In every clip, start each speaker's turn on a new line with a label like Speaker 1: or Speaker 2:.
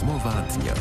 Speaker 1: Rozmowa dnia.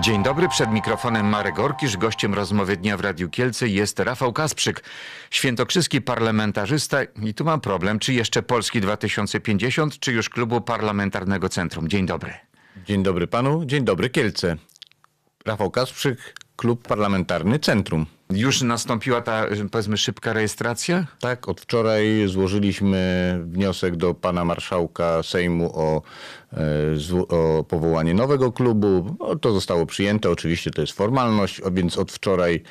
Speaker 2: Dzień dobry, przed mikrofonem Marek Gorkisz. Gościem rozmowy dnia w Radiu Kielce jest Rafał Kasprzyk, świętokrzyski parlamentarzysta. I tu mam problem, czy jeszcze Polski 2050, czy już klubu parlamentarnego Centrum. Dzień dobry.
Speaker 3: Dzień dobry panu, dzień dobry Kielce. Rafał Kasprzyk, Klub Parlamentarny Centrum.
Speaker 2: Już nastąpiła ta, powiedzmy, szybka rejestracja?
Speaker 3: Tak, od wczoraj złożyliśmy wniosek do pana marszałka Sejmu o, e, o powołanie nowego klubu. No, to zostało przyjęte, oczywiście to jest formalność, więc od wczoraj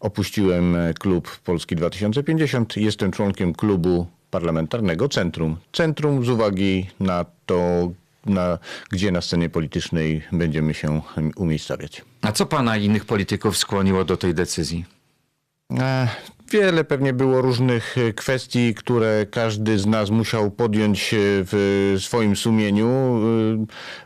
Speaker 3: opuściłem klub Polski 2050. Jestem członkiem klubu parlamentarnego Centrum. Centrum z uwagi na to, na, gdzie na scenie politycznej będziemy się umiejscawiać.
Speaker 2: A co pana i innych polityków skłoniło do tej decyzji?
Speaker 3: E, Wiele pewnie było różnych e, kwestii, które każdy z nas musiał podjąć e, w swoim sumieniu.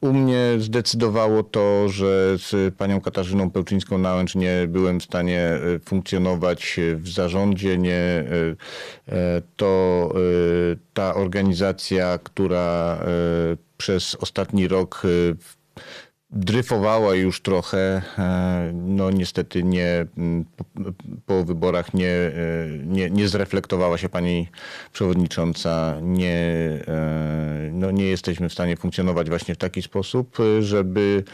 Speaker 3: U mnie zdecydowało to, że z panią Katarzyną Pełczyńską-Nałęcz nie byłem w stanie funkcjonować w zarządzie. Nie, to ta organizacja, która przez ostatni rok e, dryfowała już trochę. e, No niestety nie, po, wyborach nie, e, nie, nie zreflektowała się pani przewodnicząca. Nie, e, no nie jesteśmy w stanie funkcjonować właśnie w taki sposób, żeby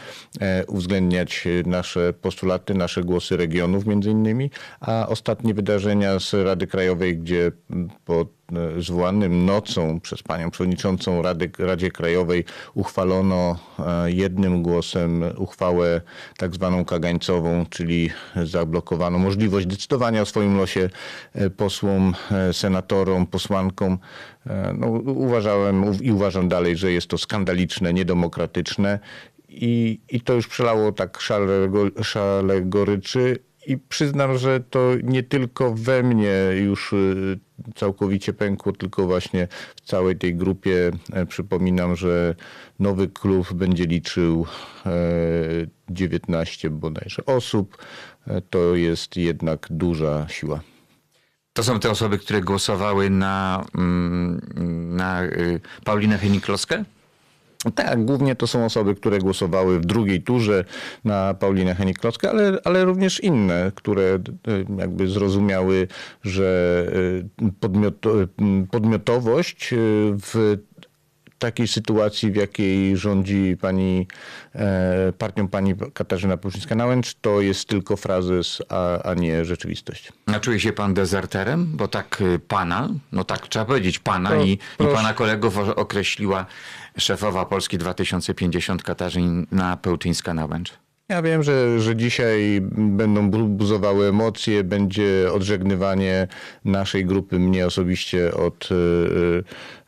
Speaker 3: uwzględniać nasze postulaty, nasze głosy regionów między innymi, a ostatnie wydarzenia z Rady Krajowej, gdzie m, po e, zwołanym nocą przez panią przewodniczącą Rady, Radzie Krajowej uchwalono e, jednym głosem uchwałę tak zwaną kagańcową, czyli zablokowano możliwość decydowania o swoim losie e, posłom, e, senatorom, posłankom. E, No, uważałem i uważam dalej, że jest to skandaliczne, niedemokratyczne i, i to już przelało tak szale, szale goryczy. I przyznam, że to nie tylko we mnie już y, całkowicie pękło, tylko właśnie w całej tej grupie. E, Przypominam, że nowy klub będzie liczył e, 19 bodajże osób. E, To jest jednak duża siła.
Speaker 2: To są te osoby, które głosowały na, mm, na y, Paulinę Henning-Kloskę?
Speaker 3: Tak, głównie to są osoby, które głosowały w drugiej turze na Paulinę Henik-Klockę, ale, ale również inne, które e, jakby zrozumiały, że e, podmiot, podmiotowość e, w takiej sytuacji, w jakiej rządzi pani, e, partią pani Katarzyna Puczyńska-Nałęcz, to jest tylko frazes, a, a nie rzeczywistość.
Speaker 2: A czuje się pan dezerterem? Bo tak y, pana, no tak trzeba powiedzieć, pana
Speaker 3: To
Speaker 2: i, i pana kolegów określiła szefowa Polski 2050 Katarzyna Pełczyńska-Nałęcz.
Speaker 3: Ja wiem, że, że dzisiaj będą bu- buzowały emocje, będzie odżegnywanie naszej grupy, mnie osobiście od e,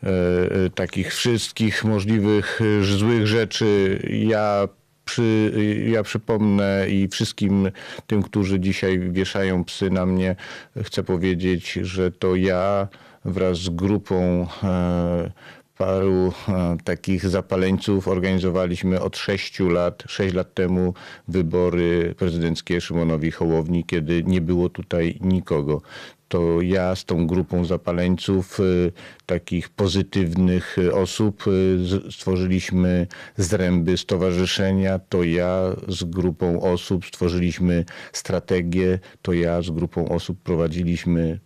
Speaker 3: e, e, takich wszystkich możliwych złych rzeczy. Ja przy, ja przypomnę i wszystkim tym, którzy dzisiaj wieszają psy na mnie, chcę powiedzieć, że to ja wraz z grupą e, paru e, takich zapaleńców organizowaliśmy od sześciu lat, sześć lat temu wybory prezydenckie Szymonowi Hołowni, kiedy nie było tutaj nikogo. To ja z tą grupą zapaleńców, y, takich pozytywnych y, osób, y, stworzyliśmy zręby stowarzyszenia. To ja z grupą osób stworzyliśmy strategię. To ja z grupą osób prowadziliśmy,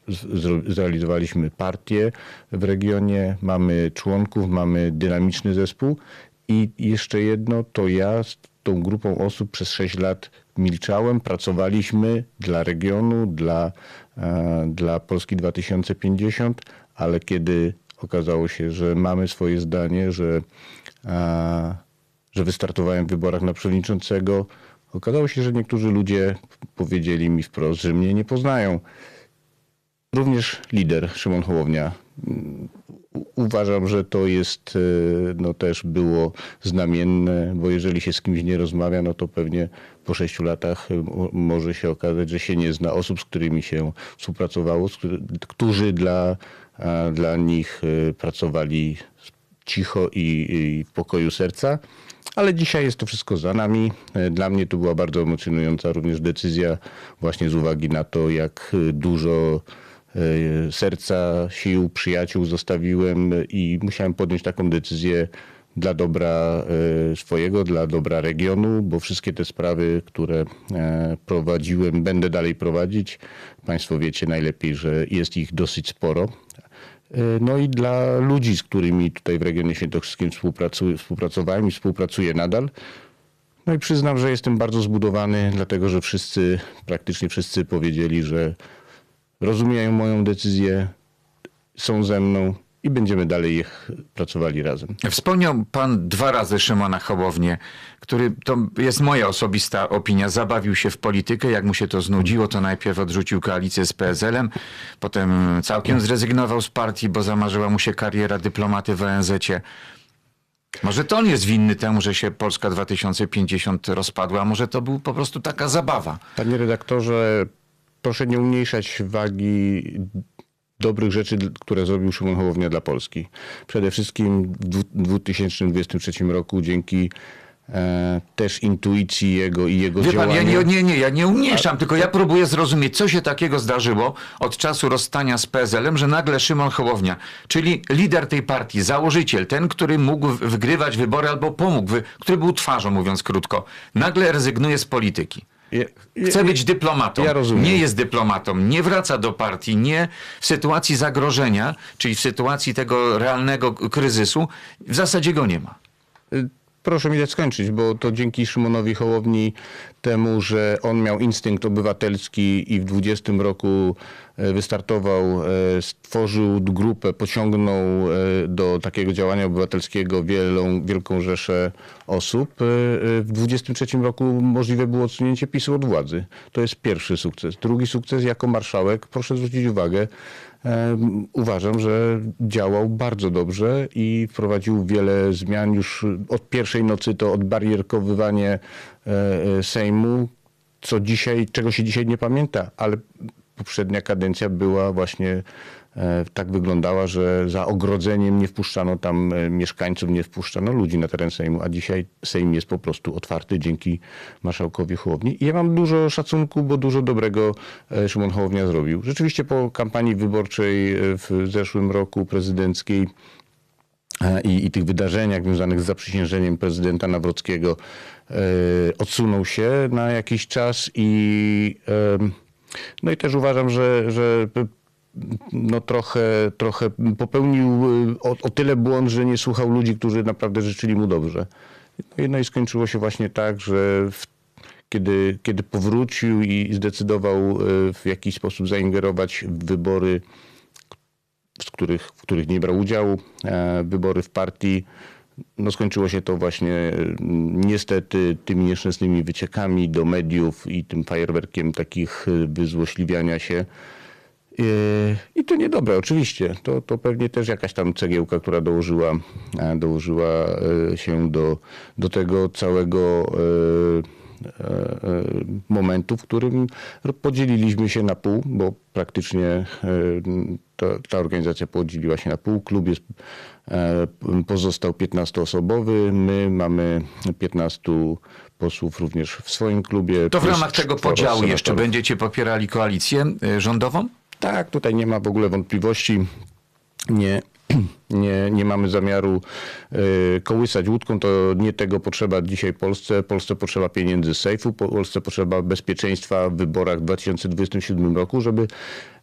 Speaker 3: zrealizowaliśmy partię w regionie. Mamy członków, mamy dynamiczny zespół. I jeszcze jedno, to ja z tą grupą osób przez 6 lat milczałem, pracowaliśmy dla regionu, dla, e, dla Polski 2050, ale kiedy okazało się, że mamy swoje zdanie, że, e, że wystartowałem w wyborach na przewodniczącego, okazało się, że niektórzy ludzie powiedzieli mi wprost, że mnie nie poznają. Również lider Szymon Hołownia. U- Uważam, że to jest, e, no też było znamienne, bo jeżeli się z kimś nie rozmawia, no to pewnie po sześciu latach mo- może się okazać, że się nie zna osób, z którymi się współpracowało, którzy- dla, dla nich e, pracowali cicho i, i w pokoju serca. Ale dzisiaj jest to wszystko za nami. E, Dla mnie to była bardzo emocjonująca również decyzja, właśnie z uwagi na to, jak e, dużo e, serca, sił, przyjaciół zostawiłem i musiałem podjąć taką decyzję dla dobra e, swojego, dla dobra regionu, bo wszystkie te sprawy, które e, prowadziłem, będę dalej prowadzić. Państwo wiecie najlepiej, że jest ich dosyć sporo. E, No i dla ludzi, z którymi tutaj w regionie świętokrzyskim współpracowałem i współpracuję nadal. No i przyznam, że jestem bardzo zbudowany, dlatego że wszyscy, praktycznie wszyscy powiedzieli, że rozumieją moją decyzję, są ze mną i będziemy dalej ich pracowali razem.
Speaker 2: Wspomniał pan dwa razy Szymona Hołownię, który, to jest moja osobista opinia, zabawił się w politykę. Jak mu się to znudziło, to najpierw odrzucił koalicję z PSL-em, potem całkiem zrezygnował z partii, bo zamarzyła mu się kariera dyplomaty w ONZ-cie. Może to on jest winny temu, że się Polska 2050 rozpadła, a może to był po prostu taka zabawa.
Speaker 3: Panie redaktorze, proszę nie umniejszać wagi dobrych rzeczy, które zrobił Szymon Hołownia dla Polski. Przede wszystkim w dwu- 2023 roku dzięki e, też intuicji jego i jego
Speaker 2: Wie pan,
Speaker 3: działania.
Speaker 2: ja nie, nie, nie, ja nie umniejszam, tylko ja próbuję zrozumieć, co się takiego zdarzyło od czasu rozstania z PSL-em, że nagle Szymon Hołownia, czyli lider tej partii, założyciel, ten, który mógł wygrywać wybory albo pomógł, który był twarzą, mówiąc krótko, nagle rezygnuje z polityki. Chce być dyplomatą.
Speaker 3: Ja rozumiem.
Speaker 2: Nie jest dyplomatą. Nie wraca do partii. Nie w sytuacji zagrożenia, czyli w sytuacji tego realnego kryzysu, w zasadzie go nie ma.
Speaker 3: Y, Proszę mi dać skończyć, bo to dzięki Szymonowi Hołowni temu, że on miał instynkt obywatelski i w 20 roku e, wystartował, e, stworzył grupę, pociągnął e, do takiego działania obywatelskiego wielą, wielką rzeszę osób. W 23 roku możliwe było odsunięcie PiSu od władzy. To jest pierwszy sukces. Drugi sukces jako marszałek, proszę zwrócić uwagę, Uważam, że działał bardzo dobrze i wprowadził wiele zmian. Już od pierwszej nocy to odbarierkowywanie Sejmu, co dzisiaj, czego się dzisiaj nie pamięta, ale poprzednia kadencja była właśnie e, tak wyglądała, że za ogrodzeniem nie wpuszczano tam e, mieszkańców, nie wpuszczano ludzi na teren Sejmu, a dzisiaj Sejm jest po prostu otwarty dzięki marszałkowi Hołowni. I ja mam dużo szacunku, bo dużo dobrego e, Szymon Hołownia zrobił. Rzeczywiście po kampanii wyborczej e, w zeszłym roku prezydenckiej e, i, i tych wydarzeniach związanych z zaprzysiężeniem prezydenta Nawrockiego e, odsunął się na jakiś czas i no i też uważam, że, że no trochę, trochę popełnił y, o, o tyle błąd, że nie słuchał ludzi, którzy naprawdę życzyli mu dobrze. No i, no skończyło się właśnie tak, że w, kiedy, kiedy powrócił i zdecydował w jakiś sposób zaingerować w wybory których, w których nie brał udziału, e, wybory w partii. No skończyło się to właśnie e, niestety tymi nieszczęsnymi wyciekami do mediów i tym fajerwerkiem takich e, wyzłośliwiania się. E, I to niedobre, oczywiście. To, to pewnie też jakaś tam cegiełka, która dołożyła, dołożyła się do, do tego całego momentu, w którym podzieliliśmy się na pół, bo praktycznie ta, ta organizacja podzieliła się na pół. Klub jest, e, pozostał 15-osobowy. My mamy 15 posłów również w swoim klubie.
Speaker 2: To w ramach tego podziału jeszcze
Speaker 3: senatorów.
Speaker 2: będziecie popierali koalicję y, rządową?
Speaker 3: Tak, tutaj nie ma w ogóle wątpliwości. Nie, nie, nie mamy zamiaru y, kołysać łódką. To nie tego potrzeba dzisiaj Polsce. Polsce potrzeba pieniędzy z sejfu. Polsce potrzeba bezpieczeństwa w wyborach w 2027 roku, żeby,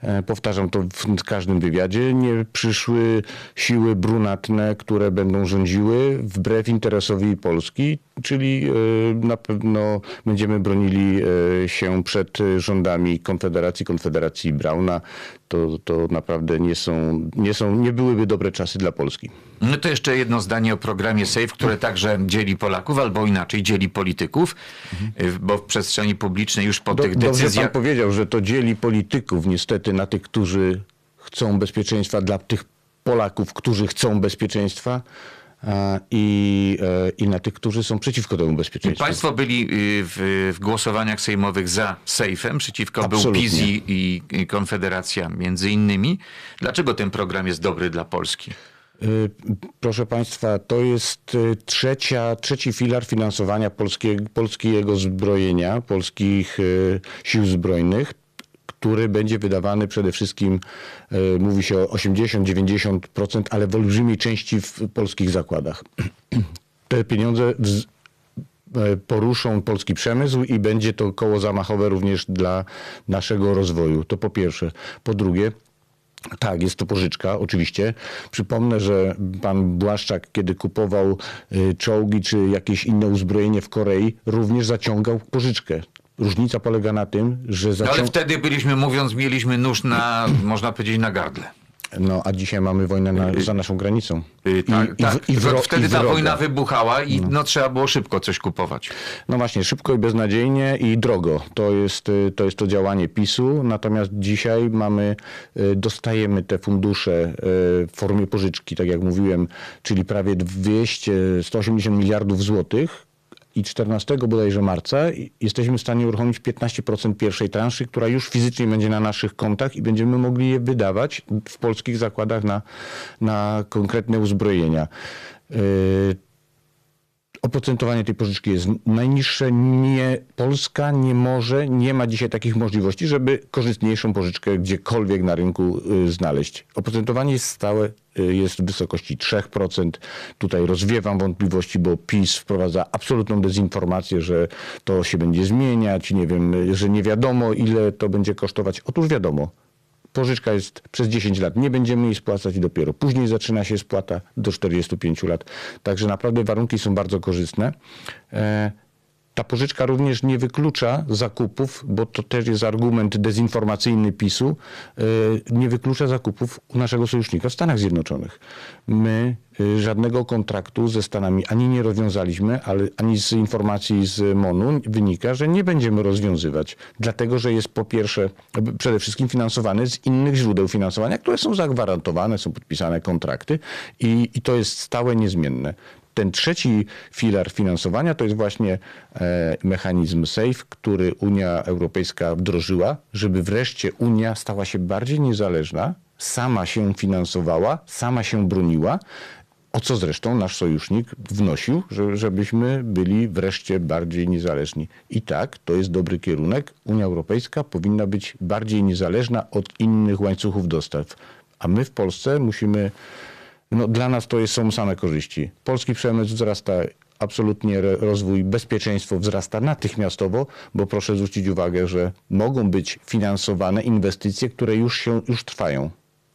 Speaker 3: e, powtarzam to w każdym wywiadzie, nie przyszły siły brunatne, które będą rządziły wbrew interesowi Polski, czyli y, na pewno będziemy bronili y, się przed rządami Konfederacji, Konfederacji Brauna. To, to naprawdę nie są, nie są, nie byłyby dobre czasy dla Polski.
Speaker 2: No to jeszcze jedno zdanie o programie SAFE, które także dzieli Polaków, albo inaczej dzieli polityków, y, bo w przestrzeni publicznej już po
Speaker 3: Do,
Speaker 2: tych
Speaker 3: dobrze pan
Speaker 2: decyzjach...
Speaker 3: powiedział, że to dzieli polityków niestety na tych, którzy chcą bezpieczeństwa dla tych Polaków, którzy chcą bezpieczeństwa i, e, i na tych, którzy są przeciwko temu bezpieczeństwu.
Speaker 2: Państwo byli y, w, w głosowaniach sejmowych za sejfem, przeciwko był
Speaker 3: Absolutnie.
Speaker 2: PiS i, i, i Konfederacja między innymi. Dlaczego ten program jest dobry dla Polski?
Speaker 3: Y, Proszę Państwa, to jest y, trzecia, trzeci filar finansowania polskie, polskiego zbrojenia, polskich sił zbrojnych, który będzie wydawany przede wszystkim, e, mówi się o 80-90%, ale w olbrzymiej części w polskich zakładach. Te pieniądze e, poruszą polski przemysł i będzie to koło zamachowe również dla naszego rozwoju. To po pierwsze. Po drugie, tak, jest to pożyczka, oczywiście. Przypomnę, że pan Błaszczak, kiedy kupował y, czołgi czy jakieś inne uzbrojenie w Korei, również zaciągał pożyczkę. Różnica polega na tym, że
Speaker 2: No, ale wtedy byliśmy, mówiąc, mieliśmy nóż na, można powiedzieć, na gardle.
Speaker 3: No, a dzisiaj mamy wojnę na, za naszą granicą.
Speaker 2: Y, tak,
Speaker 3: I- i
Speaker 2: tak.
Speaker 3: i wro-
Speaker 2: wtedy
Speaker 3: i
Speaker 2: ta wojna wybuchała i no. trzeba było szybko coś kupować.
Speaker 3: No właśnie, szybko i beznadziejnie i drogo. To jest, y, to jest to działanie PiSu. Natomiast dzisiaj mamy, y, dostajemy te fundusze y, w formie pożyczki, tak jak mówiłem, czyli prawie 200, 180 miliardów złotych. I 14 bodajże marca jesteśmy w stanie uruchomić 15% pierwszej transzy, która już fizycznie będzie na naszych kontach i będziemy mogli je wydawać w polskich zakładach na, na konkretne uzbrojenia. Oprocentowanie tej pożyczki jest najniższe. Nie, Polska nie może, nie ma dzisiaj takich możliwości, żeby korzystniejszą pożyczkę gdziekolwiek na rynku y, znaleźć. Oprocentowanie jest stałe, y, jest w wysokości 3%. Tutaj rozwiewam wątpliwości, bo PiS wprowadza absolutną dezinformację, że to się będzie zmieniać, nie wiem, że nie wiadomo ile to będzie kosztować. Otóż wiadomo, Pożyczka jest przez 10 lat, nie będziemy jej spłacać i dopiero później zaczyna się spłata do 45 lat. Także naprawdę warunki są bardzo korzystne. Ta pożyczka również nie wyklucza zakupów, bo to też jest argument dezinformacyjny PiSu, e, nie wyklucza zakupów u naszego sojusznika w Stanach Zjednoczonych. My e, żadnego kontraktu ze Stanami ani nie rozwiązaliśmy, ale ani z informacji z MONU wynika, że nie będziemy rozwiązywać, dlatego że jest po pierwsze przede wszystkim finansowany z innych źródeł finansowania, które są zagwarantowane, są podpisane kontrakty i, i to jest stałe, niezmienne. Ten trzeci filar finansowania to jest właśnie e, mechanizm SAFE, który Unia Europejska wdrożyła, żeby wreszcie Unia stała się bardziej niezależna, sama się finansowała, sama się broniła, o co zresztą nasz sojusznik wnosił, że, żebyśmy byli wreszcie bardziej niezależni. I tak, to jest dobry kierunek. Unia Europejska powinna być bardziej niezależna od innych łańcuchów dostaw. A my w Polsce musimy no, dla nas to jest, są same korzyści. Polski przemysł wzrasta absolutnie, rozwój, bezpieczeństwo wzrasta natychmiastowo, bo proszę zwrócić uwagę, że mogą być finansowane inwestycje, które już, się, już trwają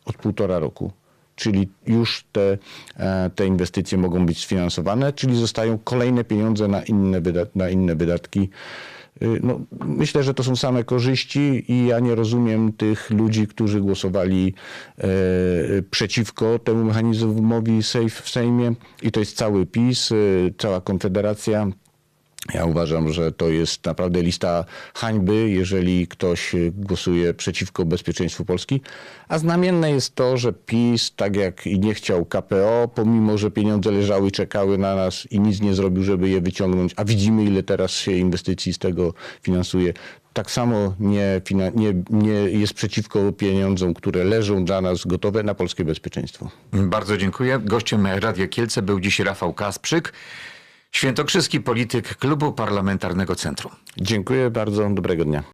Speaker 3: od półtora roku. Czyli już te, e, te inwestycje mogą być sfinansowane, czyli zostają kolejne pieniądze na inne, na inne wydatki. Y, No, myślę, że to są same korzyści i ja nie rozumiem tych ludzi, którzy głosowali e, przeciwko temu mechanizmowi SAFE w Sejmie i to jest cały PiS, y, cała Konfederacja. Ja uważam, że to jest naprawdę lista hańby, jeżeli ktoś y, głosuje przeciwko bezpieczeństwu Polski. A znamienne jest to, że PiS, tak jak i nie chciał KPO, pomimo że pieniądze leżały i czekały na nas i nic nie zrobił, żeby je wyciągnąć, a widzimy, ile teraz się inwestycji z tego finansuje. Tak samo nie, nie, nie jest przeciwko pieniądzom, które leżą dla nas gotowe na polskie bezpieczeństwo.
Speaker 2: Bardzo dziękuję. Gościem Radia Kielce był dziś Rafał Kasprzyk, świętokrzyski polityk Klubu Parlamentarnego Centrum.
Speaker 3: Dziękuję bardzo, dobrego dnia.